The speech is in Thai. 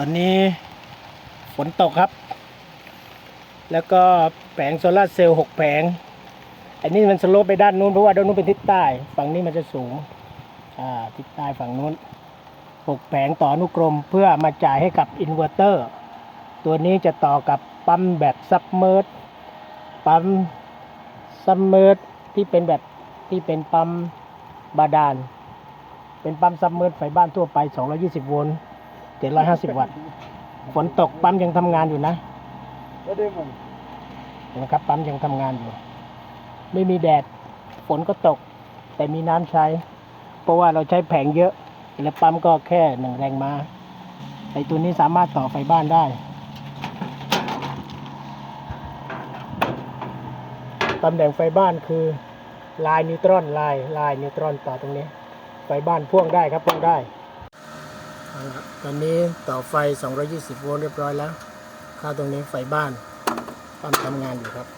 ตอนนี้ฝนตกครับ แล้วก็แผงโซลาเซลล์หกแผง อันนี้มันสโลปไปด้านนู้นเพราะว่าด้านนู้นเป็นทิศใต้ ฝั่งนี้มันจะสูง อ่า ทิศใต้ฝั่งนู้นหกแผงต่อนุกรมเพื่อมาจ่ายให้กับอินเวอร์เตอร์ ตัวนี้จะต่อกับปั๊มแบบซับเมอร์ปั๊มซับเมอร์ที่เป็นแบบที่เป็นปั๊มบาดาล เป็นปั๊มซับเมอร์ไฟบ้านทั่วไป 220 โวลต์ 750วัตต์ ฝนตกปั๊มยังทำงานอยู่นะก็ได้มันเห็นะครับ ปั๊มยังทำงานอยู่ ไม่มีแดด ฝนก็ตก แต่มีน้ำใช้ เพราะว่าเราใช้แผงเยอะ แล้วปั๊มก็แค่หนึ่งแรงม้าไอตัวนี้สามารถต่อไฟบ้านได้ ตำแหน่งไฟบ้านคือลายนิวตรอนลายลายนิวตรอนต่อตรงนี้ ไฟบ้านพ่วงได้ครับพ่วงได้เอาละ ตอนนี้ต่อไฟ 220 โวลต์เรียบร้อยแล้ว เข้าตรงนี้ไฟบ้านปั๊มทำงานอยู่ครับ